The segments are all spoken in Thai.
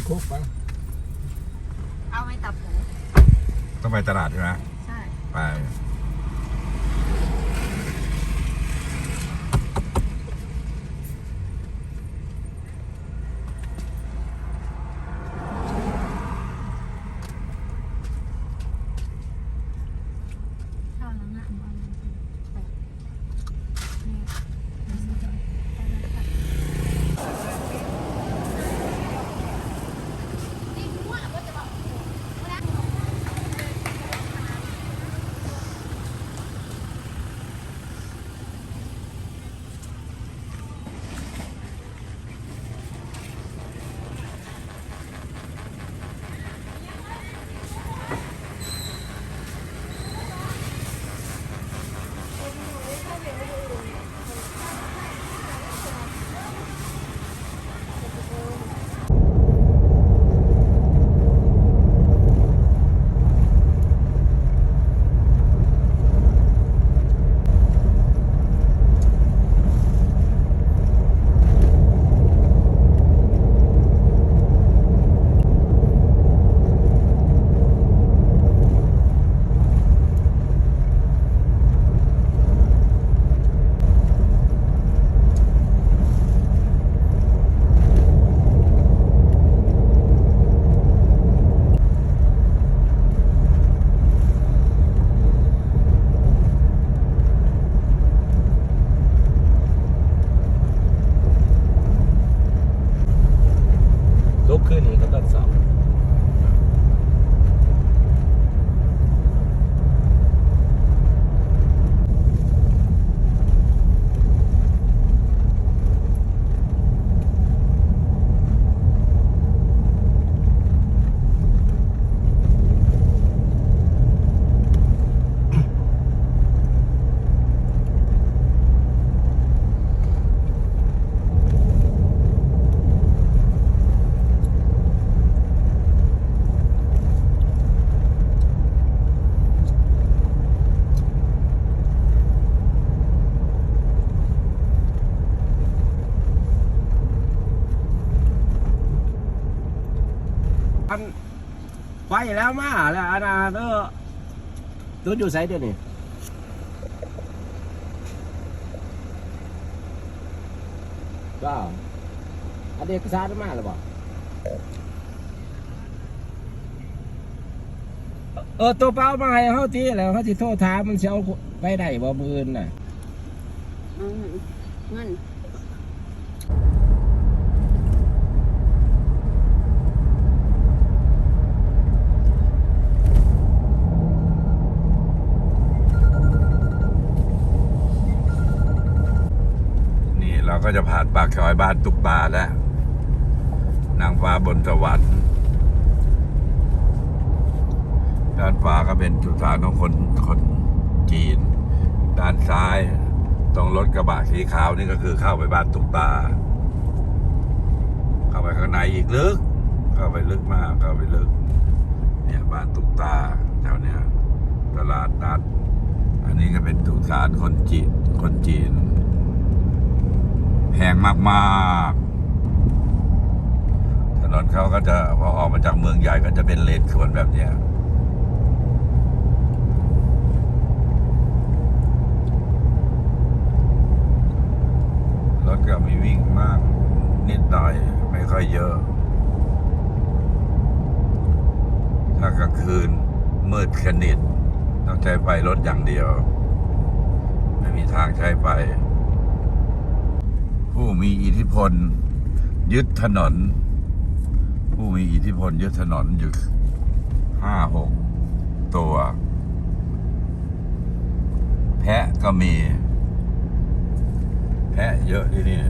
ไปคุกปะเอาไปตับหมูต้องไปตลาดใช่ไหมใช่ ไป แล้วมาแล้วอาณาเตอร์ตัวอยู่ไสเดียวนี้ก็อันเด็กสารมาหรือเปล่าเออตัวเปล่ามาให้เขาทีแล้วเขาสิโทษถามันสิเอาไปได้บ่มือนน่ะเงิน ก็จะผ่านปากซอยบ้านตุกบาแล้ว นางฟ้าบนสวรรค์ด้านฟ้าก็เป็นจุสานของคนคนจีน ด้านซ้ายตรงรถกระบะสีขาวนี่ก็คือเข้าไปบ้านตุกตา เข้าไปข้างในอีกลึก เข้าไปลึกมากเข้าไปลึก เนี่ยบ้านตุกตาแถวเนี้ยตลาดนัด อันนี้ก็เป็นสุสานคนจีนคนจีน แพงมากๆ ถนนเขาก็จะพอออกมาจากเมืองใหญ่ก็จะเป็นเลนสวนแบบเนี้ยรถก็มีวิ่งมาก นิดหน่อยไม่ค่อยเยอะ ถ้ากลางคืนมืดสนิทต้องใช้ไฟรถอย่างเดียว ไม่มีทางใช้ไฟ ผู้มีอิทธิพล ยึดถนน ผู้มีอิทธิพลยึดถนนอยู่ห้าหกตัว แพะก็มี แพะเยอะที่นี่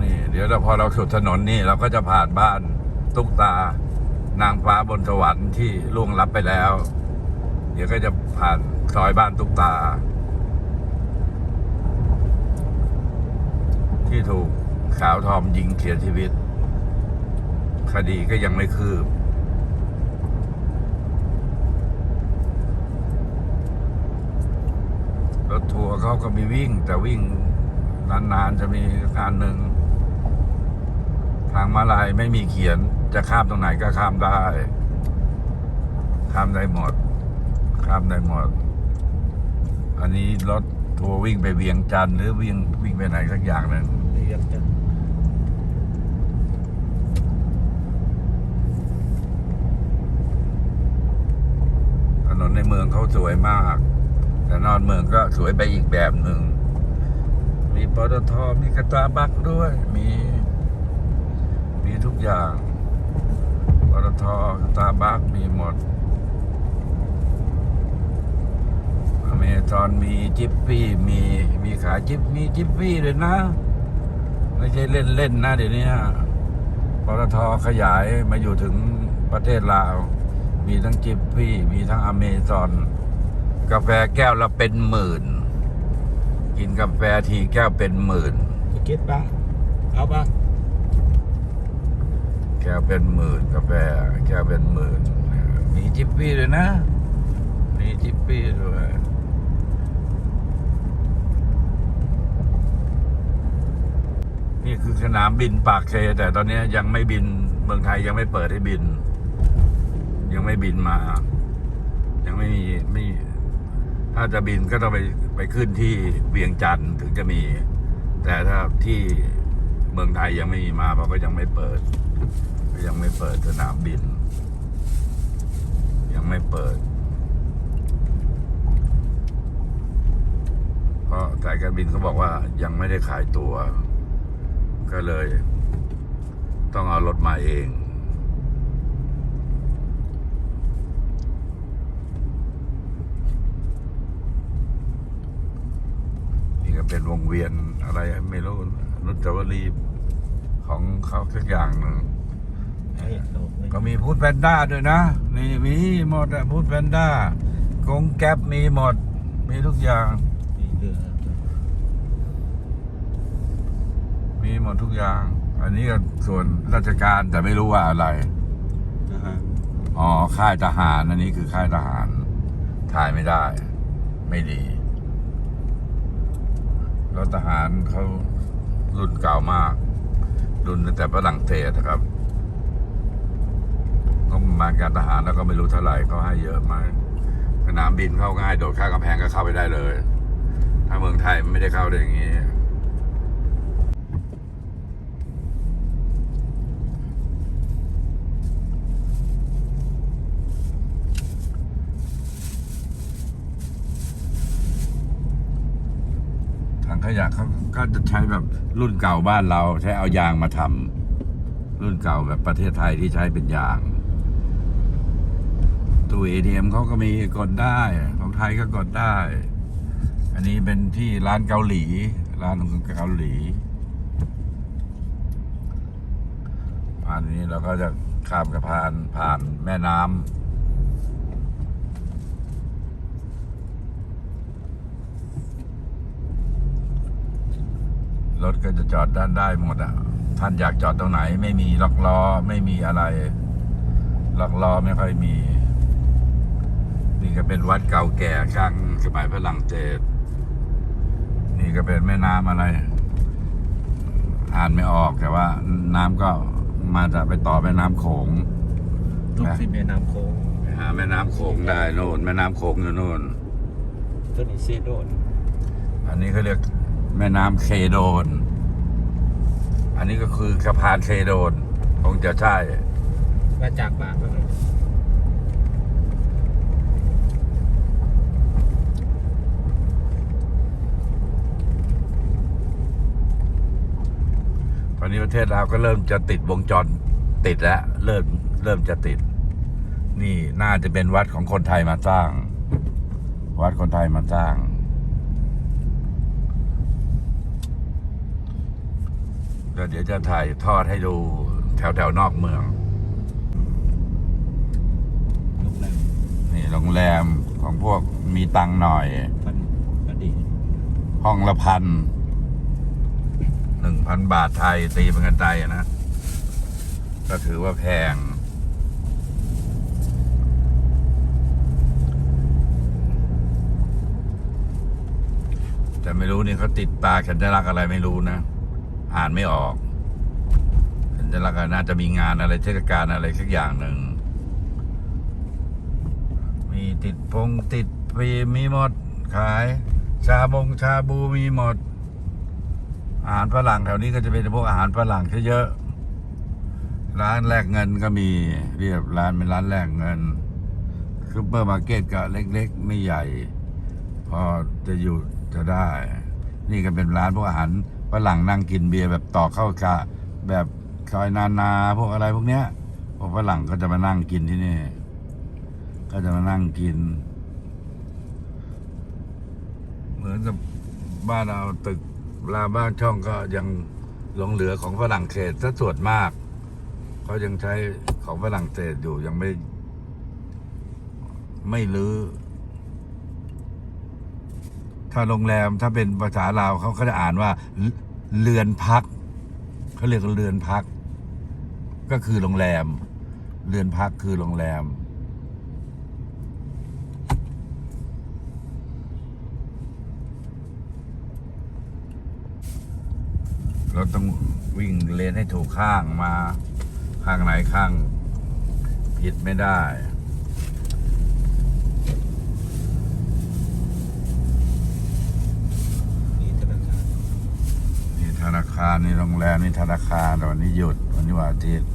นี่ เดี๋ยวเราพอเราสุดถนนนี่เราก็จะผ่านบ้านตุ๊กตานางฟ้าบนสวรรค์ที่ล่วงลับไปแล้ว เดี๋ยวก็จะผ่านซอยบ้านตุ๊กตา ที่ถูกสาวทอมยิงเสียชีวิต คดีก็ยังไม่คืบ รถทัวร์เขาก็มีวิ่ง แต่วิ่งนานๆจะมีการหนึ่ง ทางมาลายไม่มีเขียนจะข้ามตรงไหนก็ข้ามได้ ข้ามได้หมด ข้ามได้หมด อันนี้รถทัวร์วิ่งไปเวียงจันทร์หรือวิ่งวิ่งไปไหนสักอย่างหนึ่ง เรียกจะ ถนนใน เขาสวยมาก แต่นอกเมืองก็สวยไปอีกแบบหนึ่ง มีปตทมีกระตาบักด้วย มี มีทุกอย่างปตทกระตาบักมีหมดอเมซอนมีจิปปี้มีมีขายจิปมีจิปปี้เลยนะ ไม่ใช่เล่นเล่นๆนะเดี๋ยวนี้ปตทขยายมาอยู่ถึงประเทศลาว มีทั้งจิปปี้มีทั้งอเมซอน กาแฟแก้วละเป็นหมื่น กินกาแฟทีแก้วเป็นหมื่นจะเก็ตปะเอาปะแก้วเป็นหมื่นกาแฟแก้วเป็นหมื่น มีจิปปี้เลยนะ มีจิปปี้ด้วยนี่คือสนามบินปากเซแต่ตอนนี้ยังไม่บินเมืองไทยยังไม่เปิดให้บิน ยังไม่บินมา ยังไม่มีไม่ถ้าจะบินก็ต้องไปไปขึ้นที่เวียงจันทร์ถึงจะมี แต่ถ้าที่เมืองไทยยังไม่มีมาเพราะก็ยังไม่เปิด ยังไม่เปิดสนามบิน ยังไม่เปิดเพราะสายการบินเขาบอกว่ายังไม่ได้ขายตัว ก็เลย ต้องเอารถมาเอง นี่ก็ เป็นวงเวียนอะไรไม่รู้อนุจาวรีย์ของเขาสักอย่างหนึ่งไอ้โลกเลยก็มีพูดแพนด้าด้วยนะนี่มีหมดอะพูดแพนด้ากงแก๊ปมีหมด มีทุกอย่างมีเรือมีหมดทุกอย่าง อันนี้ก็ส่วนราชการแต่ไม่รู้ว่าอะไรนะฮะอ๋อค่ายทหาร อันนี้คือค่ายทหารถ่ายไม่ได้ ไม่ดี รถทหารเขารุ่นเก่ามาก รุ่นตั้งแต่ฝรั่งเศสนะครับก็มาการทหารแล้วก็ไม่รู้เท่าไหร่เขาให้เยอะมากสนามบินเข้าง่ายโดดข้ามกำแพงก็เข้าไปได้เลย ถ้าเมืองไทยมันไม่ได้เข้าได้อย่างนี้ ถังขยะเขาก็จะใช้แบบรุ่นเก่าบ้านเราใช้เอายางมาทำรุ่นเก่าแบบประเทศไทยที่ใช้เป็นยางตู้เอทีเอ็มเขาก็มีกดได้ ของไทยก็กดได้ อันนี้เป็นที่ร้านเกาหลี ร้านของเกาหลีผ่านนี้เราก็จะข้ามสะพานผ่านแม่น้ำ รถก็จะจอดด้านได้หมดอะ ท่านอยากจอดตรงไหน ไม่มีล็อกล้อไม่มีอะไรล็อกล้อไม่ค่อยมี นี่ก็เป็นวัดเก่าแก่ข้างสมัยฝรั่งเศสนี่ก็เป็นแม่น้ำอะไร อ่านไม่ออกแต่ว่า น้ำก็มาจากไปต่อแม่น้ำโขงตกที่แม่น้ำโขงไปหาแม่น้ำโขงได้โน่นแม่น้ำโขงอยู่โน่นตัวนี้เซโดนอันนี้เขาเรียก แม่น้ำเคโดน อันนี้ก็คือสะพานเคโดน คงจะใช่มาจากบาทก็เลยตอนนี้ประเทศเราวก็เริ่มจะติดวงจรติดแล้วเริ่มเริ่มจะติด นี่น่าจะเป็นวัดของคนไทยมาสร้าง วัดคนไทยมาสร้าง แล้วเดี๋ยวจะถ่ายทอดให้ดูแถวแถวๆนอกเมืองลูกแรมนี่โรงแรมของพวกมีตังค์หน่อย พันอดีตห้องละพันหนึ่งพันบาทไทยตีเป็นเงินไทยอะนะ ก็ถือว่าแพง แต่ไม่รู้นี่เขาติดตาสัญลักษณ์อะไรไม่รู้นะ อ่านไม่ออกสัญจะแล้วก็น่าจะมีงานอะไรเทศกาลอะไรสักอย่างหนึ่ง มีติดพงติดปีมีหมด ขาย ชาบงชาบูมีหมด อาหารฝรั่งแถวนี้ก็จะเป็นพวกอาหารฝรั่งเยอะๆร้านแลกเงินก็มีเรียบร้านเป็นร้านแลกเงินซูเปอร์มาร์เก็ตก็เล็ก ๆ ไม่ใหญ่ พอจะอยู่จะได้ นี่ก็เป็นร้านพวกอาหาร ฝรั่งนั่งกินเบียร์แบบต่อเข้ากะแบบซอยนานาพวกอะไรพวกเนี้ยพวกฝรั่งก็จะมานั่งกินที่นี่ ก็จะมานั่งกิน เหมือนกับบ้านเราตึกราบ้านช่องก็ยังหลงเหลือของฝรั่งเศสซะส่วนมากเขายังใช้ของฝรั่งเศสอยู่ยังไม่ ไม่รื้อ ถ้าโรงแรมถ้าเป็นภาษาลาวเขาก็จะอ่านว่าเรือนพักเขาเรียกเรือนพัก ก็คือโรงแรม เรือนพักคือโรงแรม เราต้องวิ่งเลนให้ถูกข้างมา ข้างไหนข้าง ผิดไม่ได้ นี่ธนาคาร นี่ธนาคารนี่โรงแรมนี่ธนาคารแต่วันนี้หยุดวันนี้วันอาทิตย์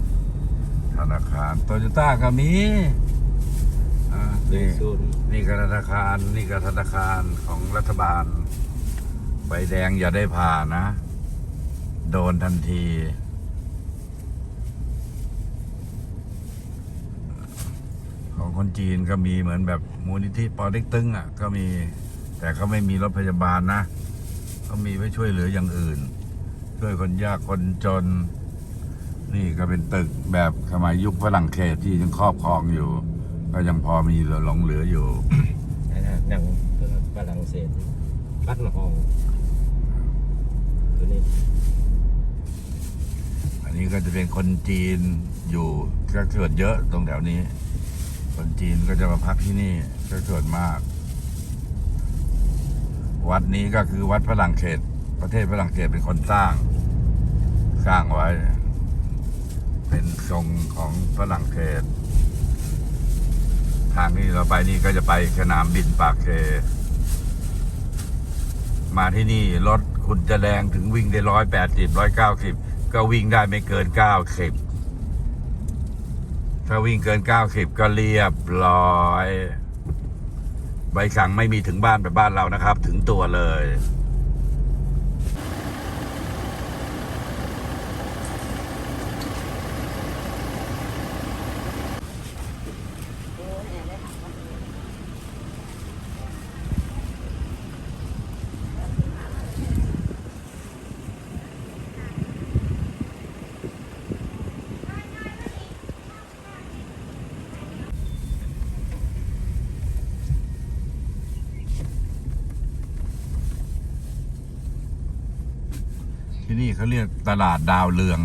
ธนาคารโตโยต้าก็มีอ่านี่นี่ก็ธนาคารนี่ก็ธนาคารของรัฐบาล ใบแดงอย่าได้ผ่านนะ โดนทันทีของคนจีนก็มีเหมือนแบบมูลนิธิปอเต็กตึงอะ ก็มี แต่เขาไม่มีรถพยาบาลนะเขามีไว้ช่วยเหลืออย่างอื่น ช่วยคนยากคนจน นี่ก็เป็นตึกแบบสมัยยุคฝรั่งเศสที่ยังครอบครองอยู่ ก็ยังพอมีเหลือหลงเหลืออยู่นะฮะหนังฝรั่งเศสบัตรละห้องตัวนี้อันนี้ก็จะเป็นคนจีนอยู่ก็เกิดเยอะตรงแถวนี้ คนจีนก็จะมาพักที่นี่ก็เกิดมาก วัดนี้ก็คือวัดฝรั่งเศส ประเทศฝรั่งเศสเป็นคนสร้าง สร้างไว้ เป็นทรงของฝรั่งเศสทางที่เราไปนี่ก็จะไปสนามบินปากเซมาที่นี่รถคุณจะแรงถึงวิ่งได้ร้อยแปดสิบร้อยเก้าสิบก็วิ่งได้ไม่เกินเก้าสิบถ้าวิ่งเกินเก้าสิบก็เรียบร้อย ใบสั่งไม่มีถึงบ้านแบบบ้านเรานะครับ ถึงตัวเลย โอ้ยเนี่ยได้ถามว่า ที่นี่ เขาเรียกตลาดดาวเรือง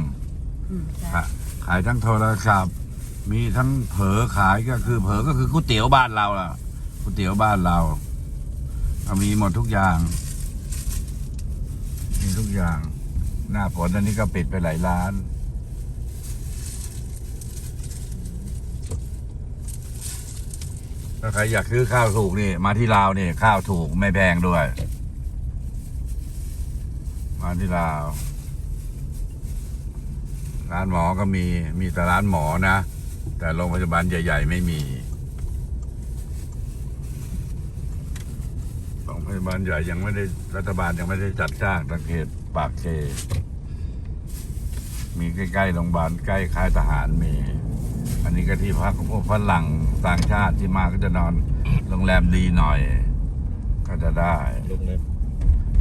อืมใช่ค่ะขายทั้งโทรศัพท์ มีทั้งเผลอขายก็คือเผลอก็คือก๋วยเตี๋ยวบ้านเราล่ะก๋วยเตี๋ยวบ้านเราก็มีหมดทุกอย่าง มีทุกอย่าง หน้าฝนอันนี้ก็ปิดไปหลายร้าน ถ้าใครอยากซื้อข้าวถูกนี่ มาที่ลาวนี่ ข้าวถูกไม่แพงด้วย มาที่ลาว ร้านหมอก็มีมีแต่ร้านหมอนะ แต่โรงพยาบาลใหญ่ ๆ ไม่มีโรงพยาบาลใหญ่ยังไม่ได้รัฐบาลยังไม่ได้จัดจ้างตังเขตปากเคมีใกล้ๆโรงพยาบาลใกล้ค่ายทหารมี อันนี้ก็ที่พักของพวกฝรั่งต่างชาติที่มาก็จะนอนโรงแรมดีหน่อย ก็จะได้ลูกเล็บ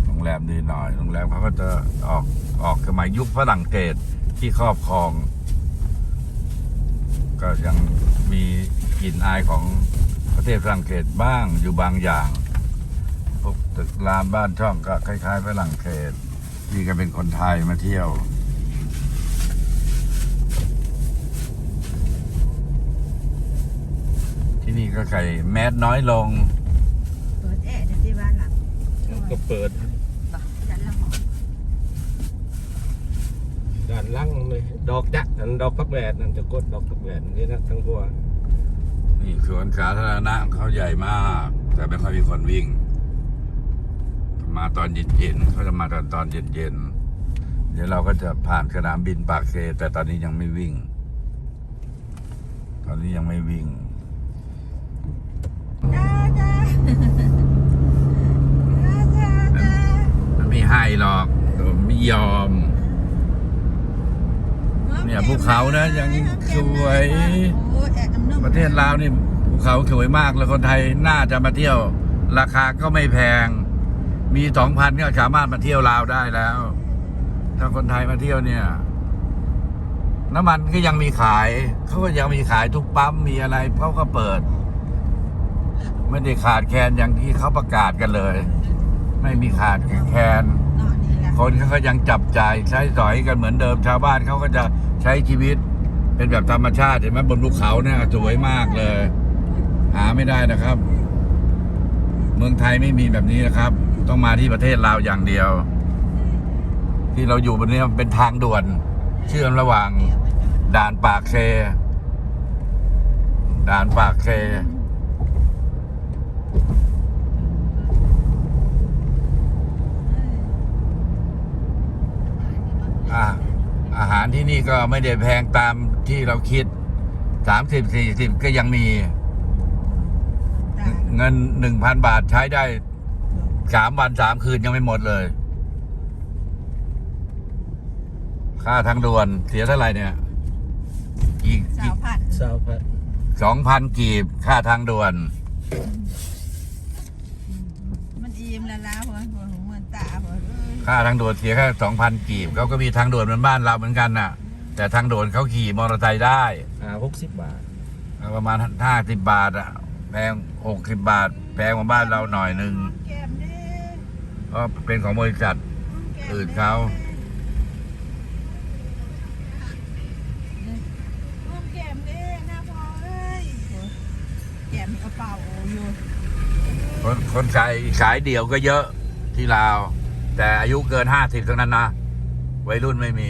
โรงแรมดีหน่อย โรงแรมเขาก็จะออกออกสมัยยุคฝรั่งเศส ที่ครอบครอง ก็ยังมีกลิ่นอายของประเทศฝรั่งเศสบ้างอยู่บางอย่างพวกตึกรามบ้านช่องก็คล้าย ๆ ฝรั่งเศสนี่ก็เป็นคนไทยมาเที่ยวที่นี่ก็ไก่แมสน้อยลง เปิดแอร์เดี๋ยวที่บ้านหลังก็เปิด บอกจัน ละหอมด้านล่างเลยดอกจักอันดอกพักแหวนนั่นจะกดดอกพักแหวนนี่นะทั้งพวกนี่สวนสาธารณะเขาใหญ่มาก แต่ไม่ค่อยมีคนวิ่ง มาตอนเย็นๆเขาจะมาตอนตอนเย็นๆเดี๋ยวเราก็จะผ่านสนามบินปากเซแต่ตอนนี้ยังไม่วิ่ง ตอนนี้ยังไม่วิ่งจ้าจ้าจ้าจ้าจ้ามันไม่ให้หรอกไม่ยอม เนี่ยภูเขานะยังสวย ประเทศลาวนี่ภูเขาสวยมากแล้วคนไทยน่าจะมาเที่ยว ราคาก็ไม่แพง มีสองพันก็สามารถมาเที่ยวลาวได้แล้ว ถ้าคนไทยมาเที่ยวเนี่ย น้ำมันก็ยังมีขายเขาก็ยังมีขายทุกปั๊มมีอะไรเขาก็เปิด ไม่ได้ขาดแคลนอย่างที่เขาประกาศกันเลย ไม่มีขาดแคลนคนเขาก็ยังจับจ่ายใช้สอยกันเหมือนเดิมชาวบ้านเขาก็จะ ช้ชีวิตเป็นแบบธรรมชาติเห็นไหมบนภูเขาเนี่ยสวยมากเลย หาไม่ได้นะครับ เมืองไทยไม่มีแบบนี้นะครับ ต้องมาที่ประเทศลาวอย่างเดียว ที่เราอยู่บนนี้มันเป็นทางด่วน เชื่อมระหว่างด่านปากเซด่านปากเซอะ อาหารที่นี่ก็ไม่ได้แพงตามที่เราคิดสามสิบสี่สิบก็ยังมีจ้าเงินหนึ่งพันบาทใช้ได้สามวันสามคืนยังไม่หมดเลย ค่าทางด่วนเสียเท่าไหร่เนี่ยอีกสาวผัดสาวพัดสองพันกีบค่าทางด่วนมันอิ่มแล้วล่ะหัวหัวหูเหมือนตาหัวเอ้ย ค่าทางด่วนเสียแค่สองพันกีบเขาก็มีทางด่วนเหมือนบ้านเราเหมือนกันน่ะ แต่ทางด่วนเขาขี่มอเตอร์ไซค์ได้อ่าหกสิบบาท ประมาณห้าสิบบาทอะแพงหกสิบบาทแพงกว่าบ้านเราหน่อยหนึ่งแก้มเด้เพราะเป็นของบริษัทอื่นเขาร่วมแก้มเด้หน้าพอเอ้ยแก้มมีกระเป๋าอยู่คนคนขายขายเดี่ยวก็เยอะที่ลาว แต่อายุเกินห้าสิบทั้งนั้นนะวัยรุ่นไม่มี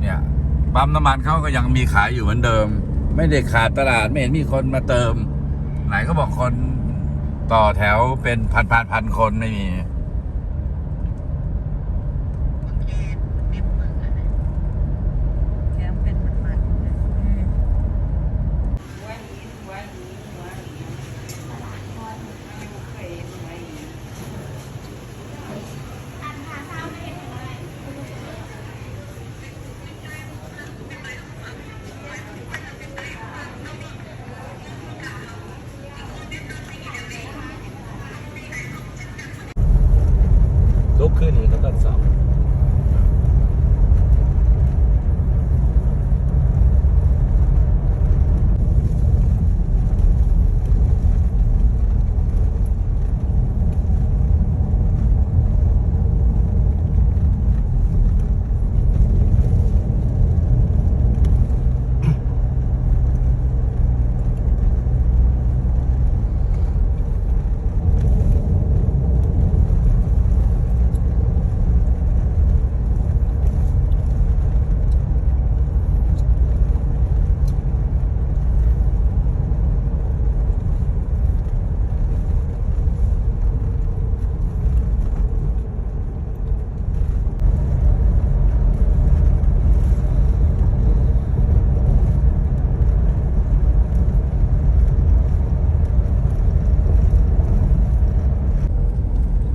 เนี่ยปั๊มน้ำมันเขาก็ยังมีขายอยู่เหมือนเดิม ไม่ได้ขาดตลาดไม่เห็นมีคนมาเติม ไหนก็บอกคนต่อแถวเป็นพันพันพันคนไม่มีเป็นมันๆเลยอืม ลุกขึ้นก็ต้องสอบ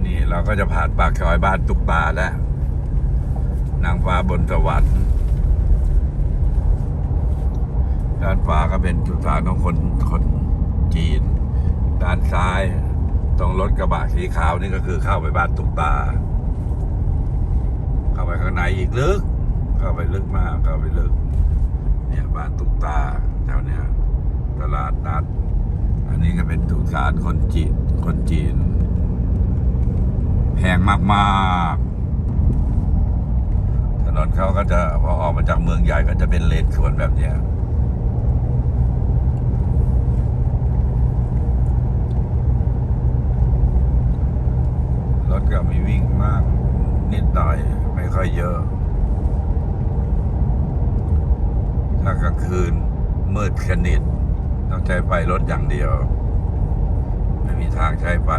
นี่เรา ก็จะผ่านปากซอยบ้านตุกปาแล้ว นางฟ้าบนสวรรค์ด้านฟ้าก็เป็นจุสานของคนคนจีน ด้านซ้ายตรงรถกระบะสีขาวนี่ก็คือเข้าไปบ้านตุกตา เข้าไปข้างในอีกลึก เข้าไปลึกมากเข้าไปลึก เนี่ยบ้านตุกตาแถวเนี้ยตลาดนัด อันนี้ก็เป็นจุสานคนจีนคนจีน แพงมากๆ ถนนเขาก็จะพอออกมาจากเมืองใหญ่ก็จะเป็นเลนสวนแบบเนี้ยรถก็มีวิ่งมาก นิดหน่อย ไม่ค่อยเยอะ ถ้ากลางคืนมืดสนิดต้องใช้ไฟรถอย่างเดียว ไม่มีทางใช้ไฟ